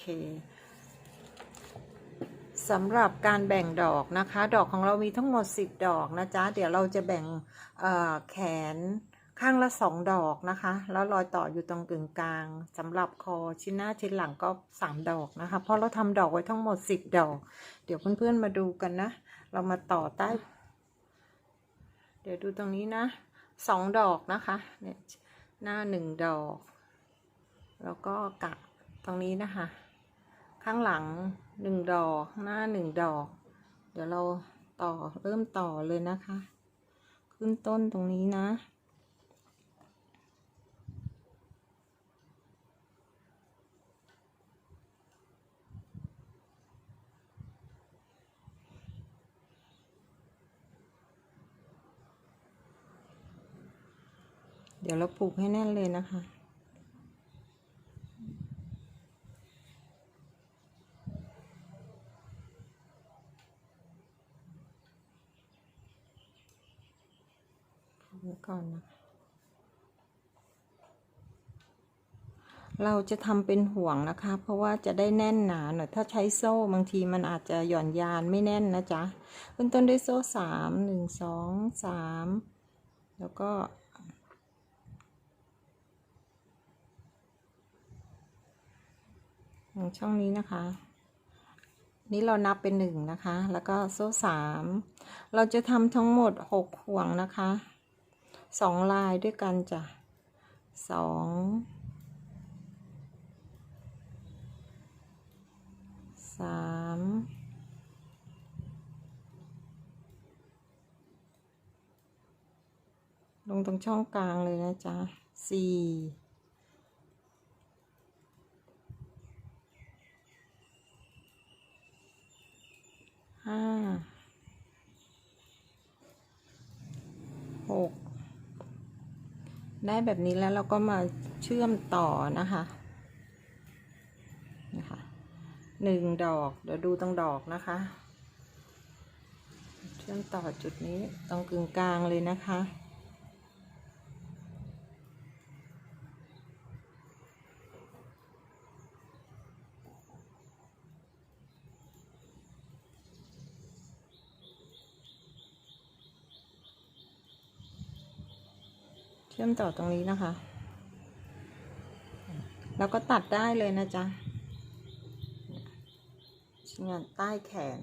เคสำหรับการแบ่งดอกนะคะ ดอกของเรามีทั้งหมด 10 ดอกนะจ๊ะ เดี๋ยวเราจะแบ่งแขนข้างละ 2 ดอกนะคะ แล้วรอยต่ออยู่ตรงกึ่งกลางสำหรับคอชิ้นหน้าชิ้นหลังก็ 3 ดอกนะคะ เพราะเราทำดอกไว้ทั้งหมด 10 ดอก เดี๋ยวเพื่อนๆมาดูกันนะ เรามาต่อใต้ เดี๋ยวดูตรงนี้นะสองดอกนะคะเนี่ยหน้าหนึ่งดอก แล้วก็กะตรงนี้นะคะ ข้างหลังหนึ่งดอกหน้าหนึ่งดอก เดี๋ยวเราต่อเริ่มต่อเลยนะคะ ขึ้นต้นตรงนี้นะ เดี๋ยวเราผูกให้แน่นเลยนะคะ ผู ก่อนนะเราจะทำเป็นห่วงนะคะ เพราะว่าจะได้แน่นหนาหน่อยถ้าใช้โซ่บางทีมันอาจจะหย่อนยานไม่แน่นนะจ๊ะขึ้นต้นด้วยโซ่สามหนึ่งสองสามแล้วก็องช่องนี้นะคะ นี่เรานับเป็นหนึ่งนะคะ แล้วก็โซ่สามเราจะทำทั้งหมดหกห่วงนะคะ สองลายด้วยกันจ้ะสองสามลงตรงช่องกลางเลยนะจ๊ะสี่ห้า หก ได้แบบนี้แล้วเราก็มาเชื่อมต่อนะคะนะคะหนึ่งดอกเดี๋ยวดูตรงดอกนะคะ เชื่อมต่อจุดนี้ตรงกึ่งกลางเลยนะคะ เชื่อมต่อตรงนี้นะคะ แล้วก็ตัดได้เลยนะจ๊ะชิ้นงานใต้แขน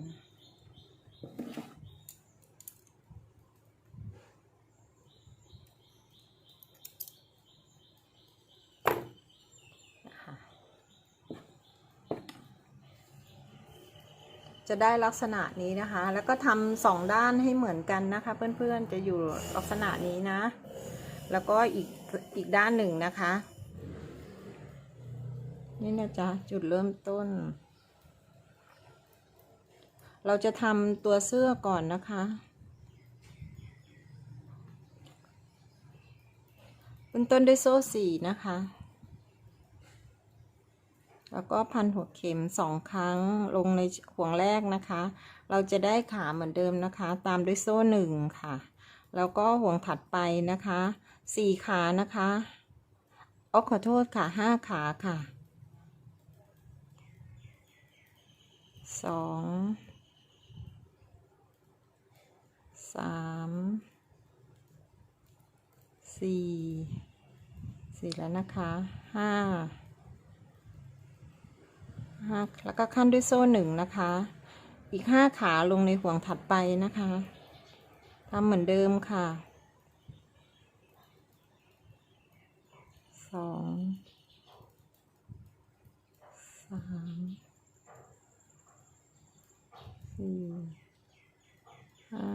จะได้ลักษณะนี้นะคะ แล้วก็ทำสองด้านให้เหมือนกันนะคะ เพื่อนๆ จะอยู่ลักษณะนี้นะ แล้วก็อีกอีกด้านหนึ่งนะคะ นี่นะจ๊ะจุดเริ่มต้น เราจะทำตัวเสื้อก่อนนะคะ เป็นต้นด้วยโซ่สี่นะคะ แล้วก็พันหัวเข็มสองครั้งลงในห่วงแรกนะคะ เราจะได้ขาเหมือนเดิมนะคะ ตามด้วยโซ่หนึ่งค่ะ แล้วก็ห่วงถัดไปนะคะ สี่ขานะคะอ๋อขอโทษค่ะห้าขาค่ะสองสามสี่สี่แล้วนะคะห้าห้าแล้วก็ขั้นด้วยโซ่หนึ่งนะคะ อีกห้าขาลงในห่วงถัดไปนะคะทำเหมือนเดิมค่ะ สองสามสี่ห้า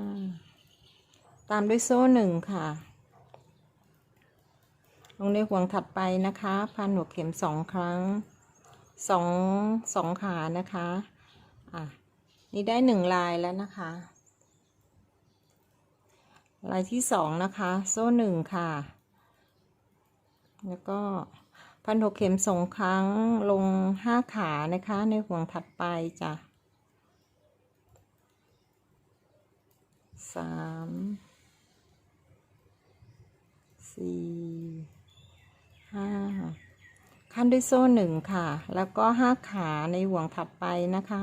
ตามด้วยโซ่หนึ่งค่ะ ลงในห่วงถัดไปนะคะ พันหัวเข็มสองครั้งสองสองขานะคะอะนี่ได้หนึ่งลายแล้วนะคะ ลายที่สองนะคะ โซ่หนึ่งค่ะ แล้วก็พันหกเข็มสองครั้งลงห้าขานะคะ ในห่วงถัดไปจ้ะสามสี่ห้าขั้นขั้นด้วยโซ่หนึ่งค่ะ แล้วก็ห้าขาในห่วงถัดไปนะคะ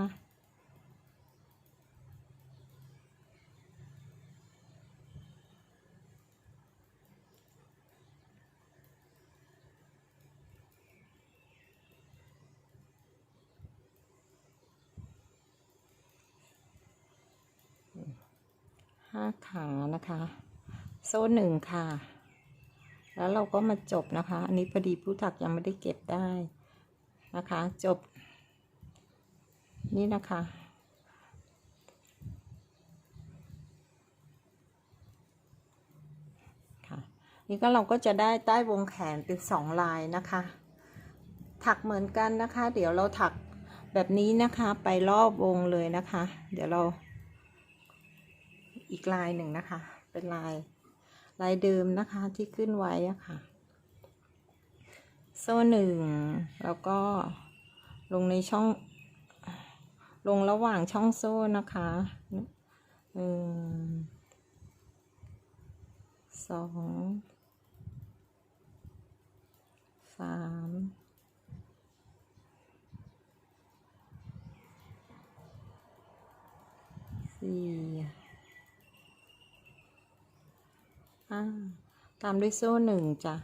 ห้าขานะคะ โซ่หนึ่งค่ะ แล้วเราก็มาจบนะคะ อันนี้พอดีผู้ถักยังไม่ได้เก็บได้นะคะ จบ นี่นะคะค่ะนี่ก็เราก็จะได้ใต้วงแขนเป็นสองลายนะคะ ถักเหมือนกันนะคะ เดี๋ยวเราถักแบบนี้นะคะ ไปรอบวงเลยนะคะ เดี๋ยวเรา อีกลายหนึ่งนะคะ เป็นลายลายเดิมนะคะที่ขึ้นไว้อะค่ะ โซ่หนึ่งแล้วก็ลงในช่อง ลงระหว่างช่องโซ่นะคะหนึ่งสองสามสี่ห้า ตามด้วยโซ่หนึ่งจ้ะ